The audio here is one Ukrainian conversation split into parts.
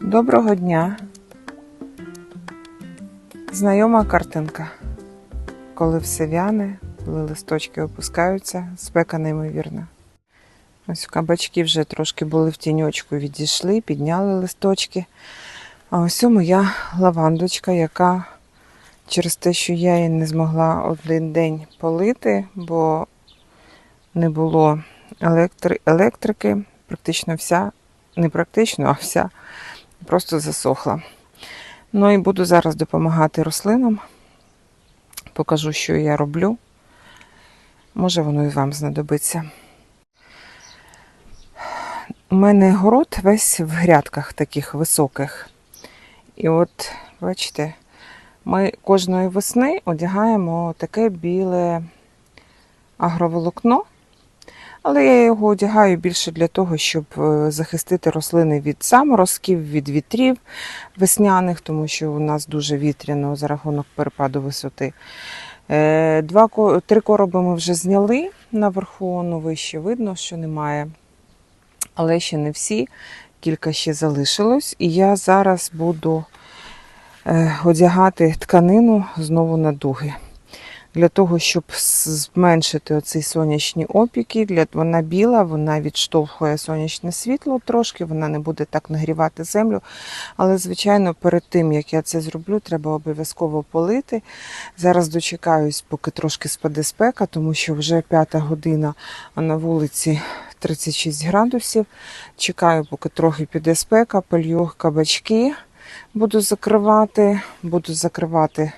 Доброго дня. Знайома картинка. Коли все вяне, коли листочки опускаються, спека неймовірна. Ось кабачки вже трошки були в тіньочку, відійшли, підняли листочки. А ось моя лавандочка, яка через те, що я її не змогла один день полити, бо не було електри- електрики, практично вся, не практично, а вся просто засохла. Ну і буду зараз допомагати рослинам. Покажу, що я роблю. Може, воно і вам знадобиться. У мене город весь в грядках таких високих. І от, бачите, ми кожної весни одягаємо таке біле агроволокно. Але я його одягаю більше для того, щоб е, захистити рослини від заморозків, від вітрів весняних, тому що у нас дуже вітряно за рахунок перепаду висоти. Е, Два, три короби ми вже зняли наверху, ну вище видно, що немає. Але ще не всі, кілька ще залишилось. І я зараз буду е, одягати тканину знову на дуги для того, щоб зменшити оці сонячні опіки. Для... Вона біла, вона відштовхує сонячне світло трошки, вона не буде так нагрівати землю. Але, звичайно, перед тим, як я це зроблю, треба обов'язково полити. Зараз дочекаюсь, поки трошки спаде спека, тому що вже п'ята година, а на вулиці 36 градусів. Чекаю, поки трохи піде спека, полью кабачки. Буду закривати, буду закривати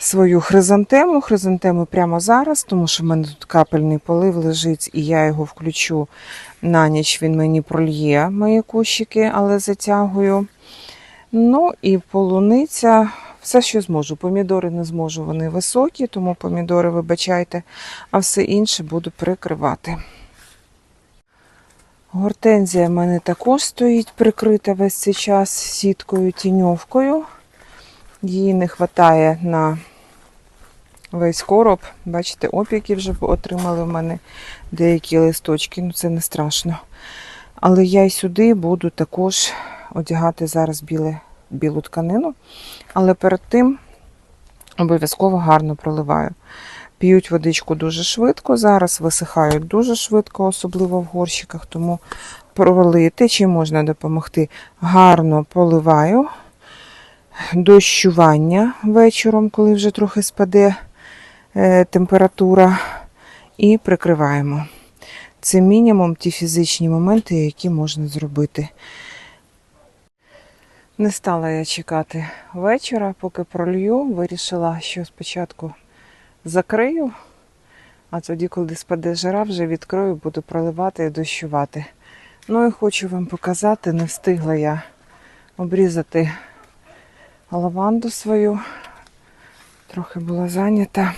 свою хризантему. Хризантему прямо зараз, тому що в мене тут капельний полив лежить, і я його включу на ніч. Він мені прольє мої кущики, але затягую. Ну і полуниця, все, що зможу. Помідори не зможу, вони високі, тому помідори вибачайте, а все інше буду прикривати. Гортензія в мене також стоїть прикрита весь цей час сіткою тіньовкою. Її не вистачає на весь короб. Бачите, опіки вже отримали в мене деякі листочки, ну це не страшно. Але я й сюди буду також одягати зараз біле, білу тканину. Але перед тим обов'язково гарно проливаю. П'ють водичку дуже швидко, зараз висихають дуже швидко, особливо в горщиках, тому пролити, чим можна допомогти. Гарно поливаю. Дощування вечором, коли вже трохи спаде температура, і прикриваємо. Це мінімум ті фізичні моменти, які можна зробити. Не стала я чекати вечора, поки пролью. Вирішила, що спочатку закрию, а тоді, коли спаде жара, вже відкрию, буду проливати і дощувати. Ну і хочу вам показати, не встигла я обрізати лаванду свою. Трохи була зайнята.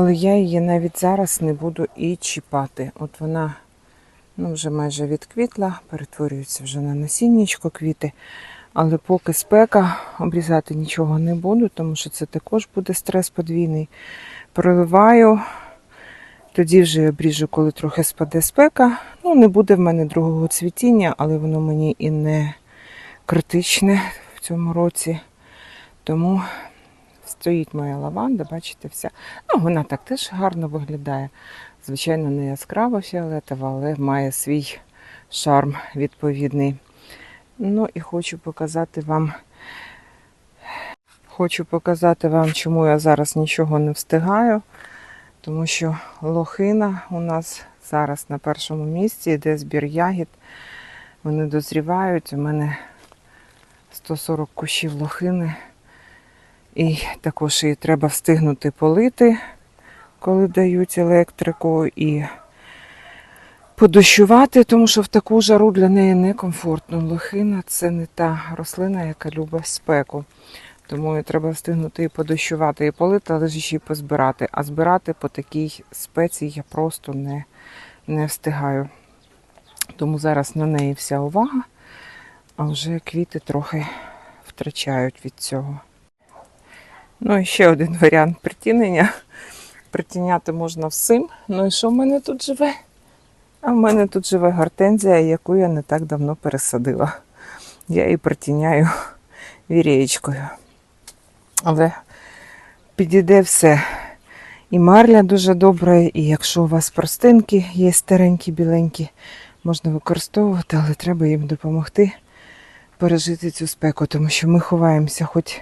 Але я її навіть зараз не буду і чіпати. От вона ну, вже майже відквітла, перетворюється вже на насіннячко квіти. Але поки спека, обрізати нічого не буду, тому що це також буде стрес подвійний. Проливаю, тоді вже обріжу, коли трохи спаде спека. Ну, не буде в мене другого цвітіння, але воно мені і не критичне в цьому році. Тому стоїть моя лаванда, бачите, вся. Ну, вона так теж гарно виглядає. Звичайно, не яскраво фіолетова, але має свій шарм відповідний. Ну і хочу показати вам. Хочу показати вам, чому я зараз нічого не встигаю. Тому що лохина у нас зараз на першому місці, йде збір ягід. Вони дозрівають. У мене 140 кущів лохини. І також її треба встигнути полити, коли дають електрику, і подощувати, тому що в таку жару для неї некомфортно. Лохина це не та рослина, яка любить спеку. Тому її треба встигнути і подощувати, і полити, але ж ще позбирати. А збирати по такій спеці я просто не, не встигаю. Тому зараз на неї вся увага, а вже квіти трохи втрачають від цього. Ну і ще один варіант притінення. Притіняти можна всім. Ну і що в мене тут живе? А в мене тут живе гортензія, яку я не так давно пересадила. Я її притіняю вірєчкою. Але підійде все. І марля дуже добра, і якщо у вас простинки є старенькі, біленькі, можна використовувати, але треба їм допомогти пережити цю спеку, тому що ми ховаємося хоч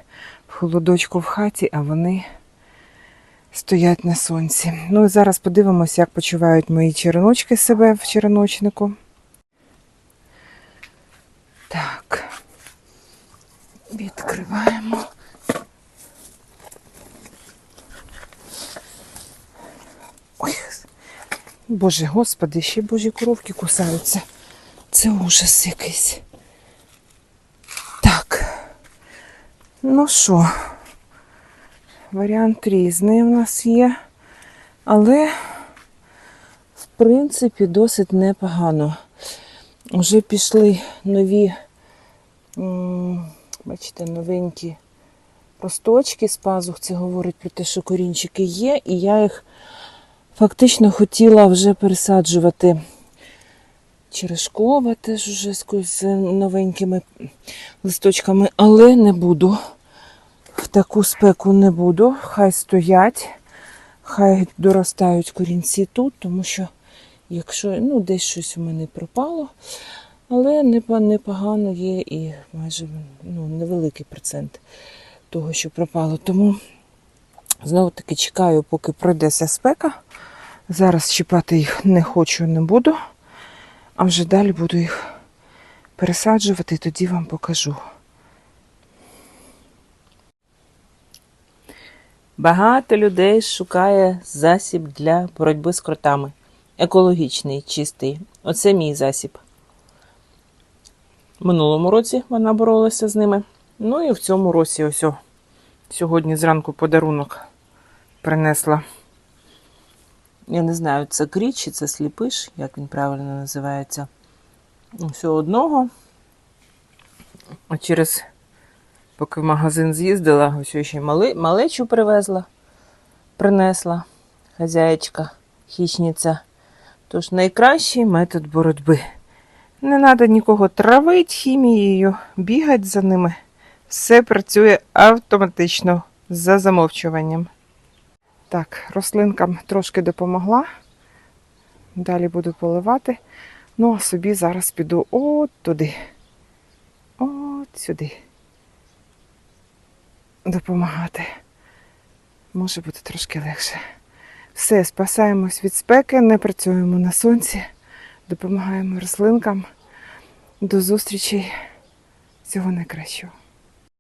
в холодочку в хаті, а вони стоять на сонці. Ну і зараз подивимося, як почувають мої череночки себе в череночнику. Так. Відкриваємо. Ой, Боже, господи, ще божі коровки кусаються. Це ужас якийсь. Так. Ну що, варіант різний у нас є, але, в принципі, досить непогано. Уже пішли нові, бачите, новенькі росточки з пазух. Це говорить про те, що корінчики є, і я їх фактично хотіла вже пересаджувати черешкова теж уже з новенькими листочками, але не буду. В таку спеку не буду. Хай стоять, хай доростають корінці тут, тому що якщо ну, десь щось у мене пропало, але непогано є і майже ну, невеликий процент того, що пропало. Тому знову таки чекаю, поки пройдеться спека. Зараз чіпати їх не хочу, не буду. А вже далі буду їх пересаджувати і тоді вам покажу. Багато людей шукає засіб для боротьби з кротами. Екологічний, чистий. Оце мій засіб. Минулому році вона боролася з ними. Ну і в цьому році ось сьогодні зранку подарунок принесла. Я не знаю, це кріч чи це сліпиш, як він правильно називається. Все одного. Через, поки в магазин з'їздила, ось ще мали, малечу привезла, принесла хазяєчка, хищниця. Тож найкращий метод боротьби. Не треба нікого травити хімією, бігати за ними. Все працює автоматично за замовчуванням. Так, рослинкам трошки допомогла. Далі буду поливати. Ну, а собі зараз піду от туди. От сюди. Допомагати. Може бути трошки легше. Все, спасаємось від спеки, не працюємо на сонці, допомагаємо рослинкам. До зустрічі. Всього найкращого.